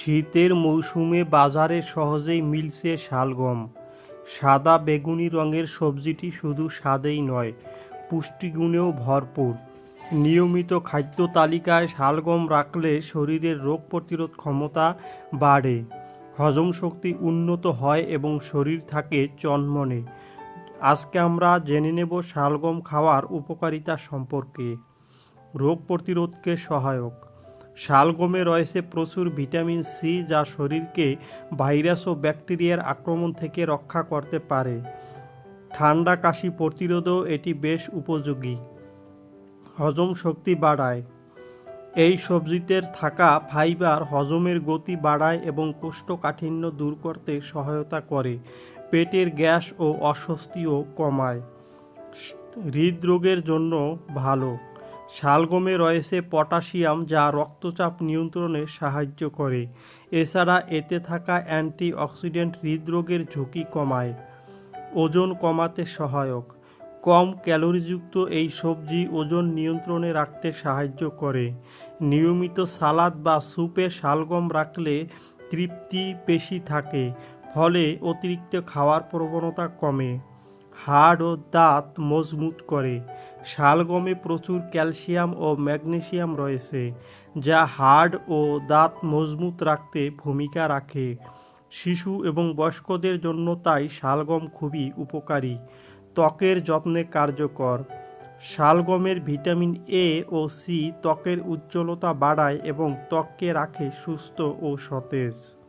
শীতের মৌসুমে বাজারে সহজেই মিলছে শালগম। সাদা বেগুনি রঙের সবজিটি শুধু স্বাদেই নয়, পুষ্টিগুণেও ভরপুর। নিয়মিত খাদ্য তালিকায় শালগম রাখলে শরীরের রোগ প্রতিরোধ ক্ষমতা বাড়ে, হজম শক্তি উন্নত হয় এবং শরীর থাকে চনমনে। আজকে আমরা জেনে নেব শালগম খাওয়ার উপকারিতা সম্পর্কে। রোগ প্রতিরোধকে সহায়ক। শালগমে রয়েছে প্রচুর ভিটামিন সি যা শরীরকে ভাইরাস ও ব্যাকটেরিয়ার আক্রমণ থেকে রক্ষা করতে পারে। ঠান্ডা কাশি প্রতিরোধও এটি বেশ উপযোগী। হজম শক্তি বাড়ায়। এই সবজিতে থাকা ফাইবার হজমের গতি বাড়ায় এবং কোষ্ঠকাঠিন্য দূর করতে সহায়তা করে। পেটের গ্যাস ও অস্বস্তিও কমায়। হৃদরোগের জন্য ভালো। শালগমে রয়েছে পটাশিয়াম, যা রক্তচাপ নিয়ন্ত্রণে সাহায্য করে। এছাড়া এতে থাকা অ্যান্টিঅক্সিডেন্ট হৃদরোগের ঝুঁকি কমায়। ওজন কমাতে সহায়ক। কম ক্যালোরিযুক্ত এই সবজি ওজন নিয়ন্ত্রণে রাখতে সাহায্য করে। নিয়মিত সালাদ বা স্যুপে শালগম রাখলে তৃপ্তি বেশি থাকে, ফলে অতিরিক্ত খাওয়ার প্রবণতা কমে। হাড় ও দাঁত মজবুত করে। শালগমে প্রচুর ক্যালসিয়াম ও ম্যাগনেসিয়াম রয়েছে, যা হাড় ও দাঁত মজবুত রাখতে ভূমিকা রাখে। শিশু এবং বয়স্কদের জন্য তাই শালগম খুবই উপকারী। ত্বকের যত্নে কার্যকর। শালগমের ভিটামিন এ ও সি ত্বকের উজ্জ্বলতা বাড়ায় এবং ত্বককে রাখে সুস্থ ও সতেজ।